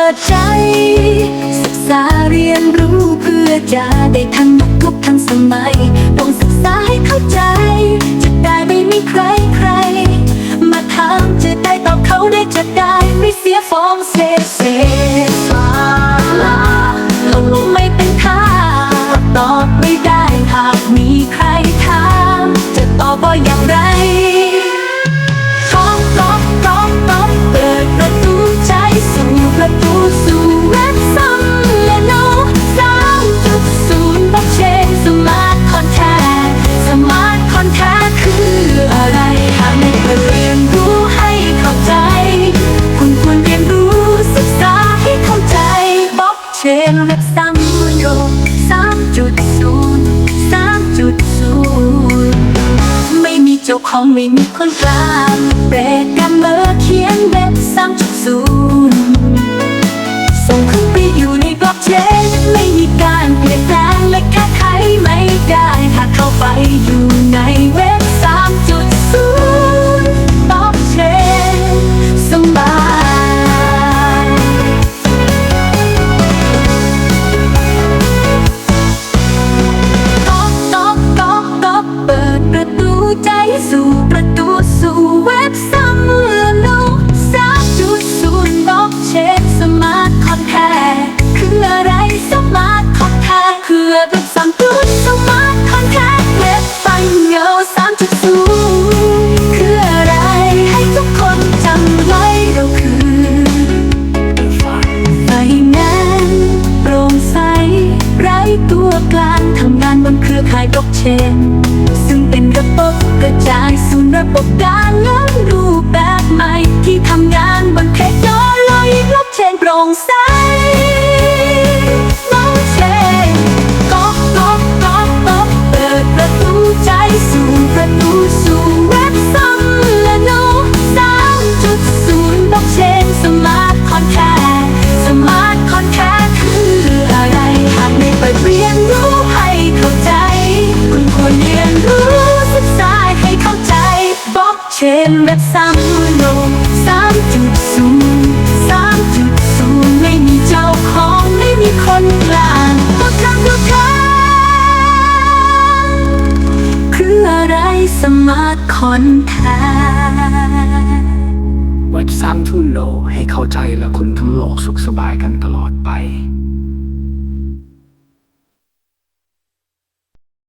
ิดใจ ศึกษาเรียนรู้เพื่อจะได้ทันทุกทุกทั้งสมัยต้อง จ้าของไม่มีคนกลาง บกเชน ซึ่งเป็นระบบกระจายสู่ระบบการเงินรูปแบบใหม่ ที่ทำงานบนเทคโนโลยีบล็อกเชนโปร่งใส มแบบสามโลสามจุดศูนย์สามจุดศูนย์ไม่มีเจ้าของไม่มีคนกลางทุกครั้งทุกครั้งคืออะไรสมาร์ทคอนแทเว็บสามทุนโลให้เข้าใจและคุณทั้งโลกสุขสบายกันตลอดไป